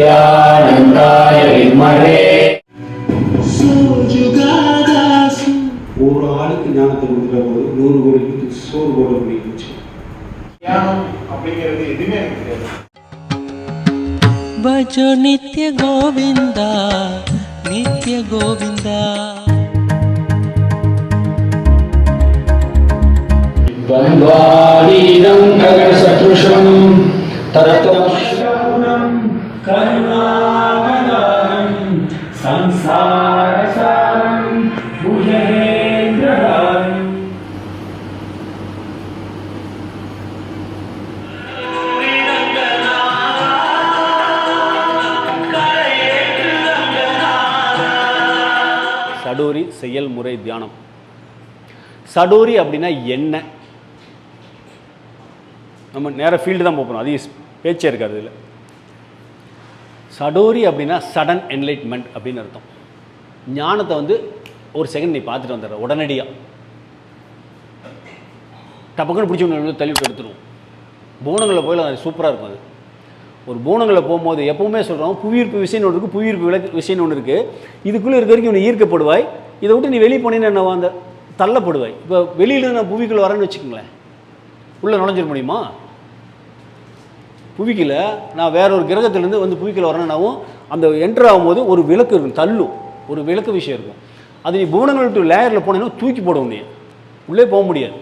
நித்யானந்தாய வித்மகே ஒரு ஆளுக்கு ஞானத்தை கொடுக்குற போது நூறு கோடி சோறு போட முடியுச்சு அப்படிங்கிறது எதுவுமே எனக்கு நித்ய கோவிந்தா நித்ய கோவிந்தா. பன்வாதீனம் சடோரி செயல்முறை தியானம். சடோரி அப்படின்னா என்ன நம்ம நேராக ஃபீல்டு தான் போகிறோம் அது பேச்சே இருக்காது இதில். சடோரி அப்படின்னா சடன் என்லைட்மெண்ட் அப்படின்னு அர்த்தம். ஞானத்தை வந்து ஒரு செகண்ட் நீ பார்த்துட்டு வந்துடுற உடனடியாக டப்பக்குன்னு பிடிச்சி ஒன்று தள்ளி விட்டு எடுத்துருவோம் போனங்களில் போயில அது சூப்பராக இருக்கும் அது. ஒரு பூனங்களில் போகும்போது எப்பவுமே சொல்கிறோம் புவியீர்ப்பு விசைன்னு ஒன்று இருக்குது புவியீர்ப்பு விளக்கு விசைன்னு ஒன்று இருக்குது இதுக்குள்ளே இருக்க வரைக்கும் உன்னை ஈர்க்கப்படுவாய் இதை விட்டு நீ வெளியே போனீங்கன்னா என்ன அந்த தள்ளப்படுவாய். இப்போ வெளியிலேருந்து நான் புவிக்குள்ளே வரேன்னு வச்சுக்கோங்களேன். உள்ளே நுழைஞ்சிட முடியுமா? புவிக்கில் நான் வேற ஒரு கிரகத்திலேருந்து வந்து புவிக்குள்ள வரேன்னாவும் அந்த என்டர் ஆகும்போது ஒரு விளக்கு இருக்கும் தள்ளும். ஒரு விளக்கு விஷயம் இருக்கும். அது நீ பூனங்கள் டு லேயரில் போனேன்னா தூக்கி போடும் நீ உள்ளே போக முடியாது.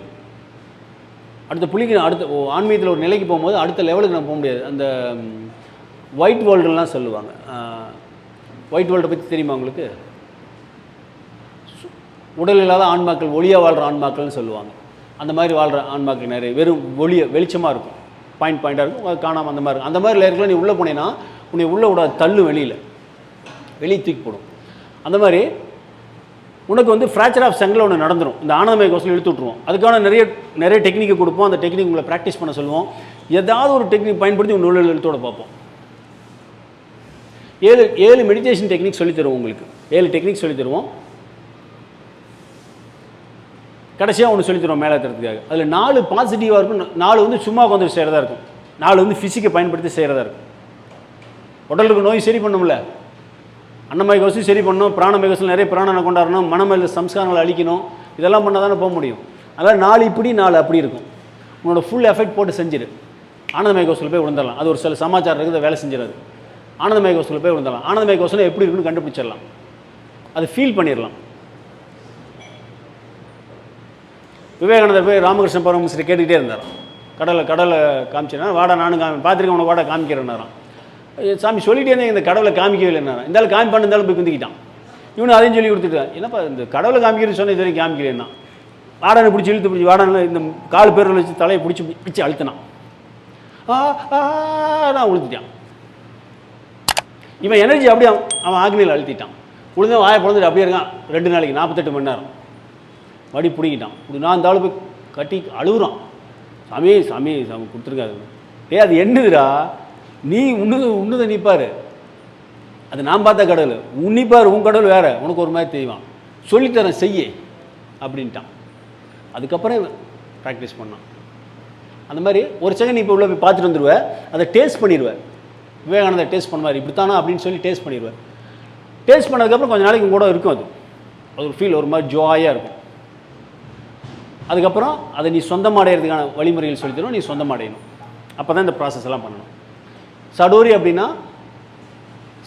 அடுத்த புள்ளிக்கு அடுத்த ஆன்மீகத்தில் ஒரு நிலைக்கு போகும்போது அடுத்த லெவலுக்கு நம்ம போக முடியாது. அந்த ஒயிட் வேர்ல்டுலாம் சொல்லுவாங்க. ஒயிட் வேர்ல்டை பற்றி தெரியுமா உங்களுக்கு? சு- உடல் இல்லாத ஆன்மாக்கள் ஒளியாக வாழ்கிற ஆன்மாக்கள்னு சொல்லுவாங்க. அந்த மாதிரி வாழ்கிற ஆன்மாக்கள் நிறைய வெறும் ஒளிய வெளிச்சமாக இருக்கும். பாயிண்ட் பாயிண்ட்டாக இருக்கும். அது காணாமல் அந்த மாதிரி இருக்கும். அந்த மாதிரி லேயருக்குள்ள நீ உள்ளே போனேன்னா உன்னை உள்ளே விட தள்ளு வெளியில். வெளியே தூக்கி போடும். அந்த மாதிரி உனக்கு வந்து ஃப்ராக்சர் ஆஃப் செங்கில் ஒன்று நடந்துடும் இந்த ஆனந்தமய கோஷம் இழுத்து விட்ருவோம் அதுக்கான நிறைய நிறைய டெக்னிக்கை கொடுப்போம். அந்த டெக்னிக் உங்களை ப்ராக்டிஸ் பண்ண சொல்லுவோம். ஏதாவது ஒரு டெக்னிக் பயன்படுத்தி உங்கள் உள்ள எழுத்தோட பார்ப்போம். ஏழு ஏழு மெடிடேஷன் டெக்னிக் சொல்லித் தருவோம் உங்களுக்கு. ஏழு டெக்னிக் சொல்லித் தருவோம். கடைசியாக ஒன்று சொல்லித்தருவோம் மேலே தரத்துக்காக. அதில் நாலு பாசிட்டிவாக இருக்கும். நாலு வந்து சும்மா உட்காந்து செய்கிறதா இருக்கும். நாலு வந்து ஃபிசிக்கை பயன்படுத்தி செய்கிறதா இருக்கும். உடலுக்கு நோய் சரி பண்ணும்ல? அன்னமய கோஷம் சரி பண்ணணும் பிராணமய கோஷம் நிறைய பிராணனை கொண்டாடணும் மனமேல சம்ஸ்காரங்களை அழிக்கணும் இதெல்லாம் பண்ணால் தானே போக முடியும். அதனால் நாலு இப்படி நாலு அப்படி இருக்கும். உன்னோட ஃபுல் எஃபெக்ட் போட்டு செஞ்சிரு. ஆனந்தமய கோஷத்தில் போய் விழுந்துடலாம். அது ஒரு சில சமாச்சாரம் இருக்குது வேலை செஞ்சிடாது. ஆனந்தமய கோஷத்தில் போய் விழுந்துடலாம். ஆனந்தமய கோஷம் எப்படி இருக்குன்னு கண்டுபிடிச்சிடலாம். அது ஃபீல் பண்ணிடலாம். விவேகானந்தர் போய் ராமகிருஷ்ண பரமஸ்ரீ கேட்டுக்கிட்டே இருந்தார் கடலை கடலை காமிச்சினா வாடா நானும் காமி பார்த்துருக்கேன் உனக்கு வாடா காமிக்கிறேன்னாராம். சாமி சொல்லிட்டே இருந்தேன் இந்த கடவுளை காமிக்கவே இல்லை இந்த இருந்தாலும் காமி பண்ணிருந்தாலும் போய் குந்திக்கிட்டான். இவனு அதையும் சொல்லி கொடுத்துட்டான் என்னப்பா இந்த கடவுளை காமிக்கிறேன்னு சொன்ன இது வரைக்கும் காமிக்கிறேன்னா வாடனை பிடிச்சி இழுத்து பிடிச்சி வாடனை இந்த கால் பேரில் வச்சு தலையை பிடிச்சி பிடிச்சி அழுத்தினான். ஆ நான் உளுத்திட்டான் இவன் எனர்ஜி அப்படியே அவன் ஆக்னியில் அழுத்திட்டான். உளுந்த வாயை பிறந்துட்டு அப்படியே இருக்கான். ரெண்டு நாளைக்கு நாற்பத்தெட்டு மணி நேரம். மடி பிடிக்கிட்டான் இப்படி நான் இந்த ஆளு போய் கட்டி அழுகுறான். சாமி சாமி சாமி கொடுத்துருக்காது ஏ அது என்னதுடா? நீ உண்ணுத உண்ணுத நிற்பார் அது நான் பார்த்த கடவுள். உன்னிப்பார் உன் கடவுள் வேற. உனக்கு ஒரு மாதிரி தெய்வான் சொல்லித்தரேன் செய்ய அப்படின்ட்டான். அதுக்கப்புறம் ப்ராக்டிஸ் பண்ணான். அந்த மாதிரி ஒரு செகண்ட் இப்போ உள்ள போய் பார்த்துட்டு வந்துடுவேன் அதை டேஸ்ட் பண்ணிடுவேன் விவேகானந்தர் டேஸ்ட் பண்ணுவார். இப்படித்தானா அப்படின்னு சொல்லி டேஸ்ட் பண்ணிடுவேன் டேஸ்ட் பண்ணதுக்கப்புறம் கொஞ்ச நாளைக்கு கூட இருக்கும் அது. அது ஒரு ஃபீல் ஒரு மாதிரி ஜோயாக இருக்கும். அதுக்கப்புறம் அதை நீ சொந்தமாக அடையிறதுக்கான வழிமுறைகள் சொல்லித்தரும் நீ சொந்தமாக அடையணும் அப்போ தான் இந்த ப்ராசஸ் எல்லாம் பண்ணணும். சடோரி அப்படின்னா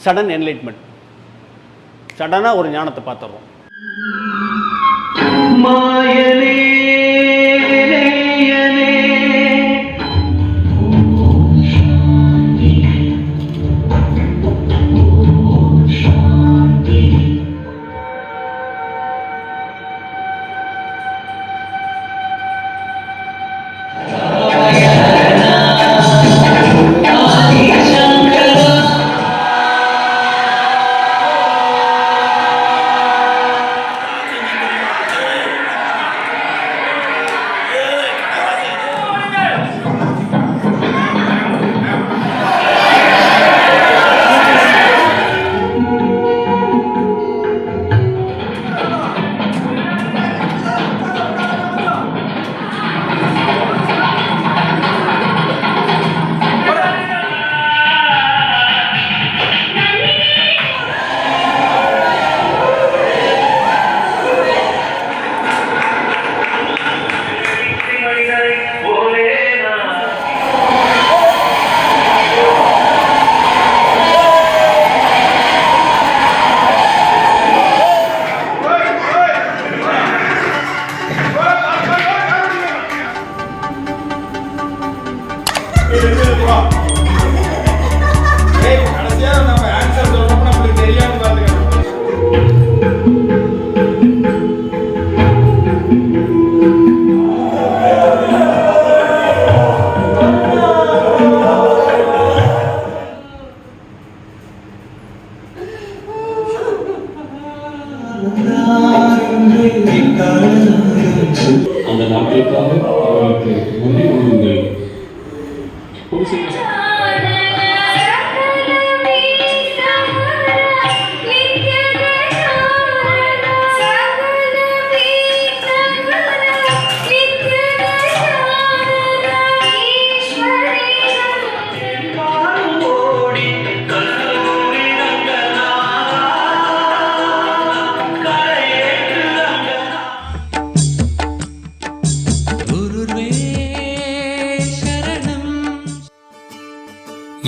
சடன் என்லைட்மெண்ட் சடனாக ஒரு ஞானத்தை பார்த்துடுறோம். அந்த நாட்களுக்காக அவர்களுக்கு நன்றி கூறுங்கள்.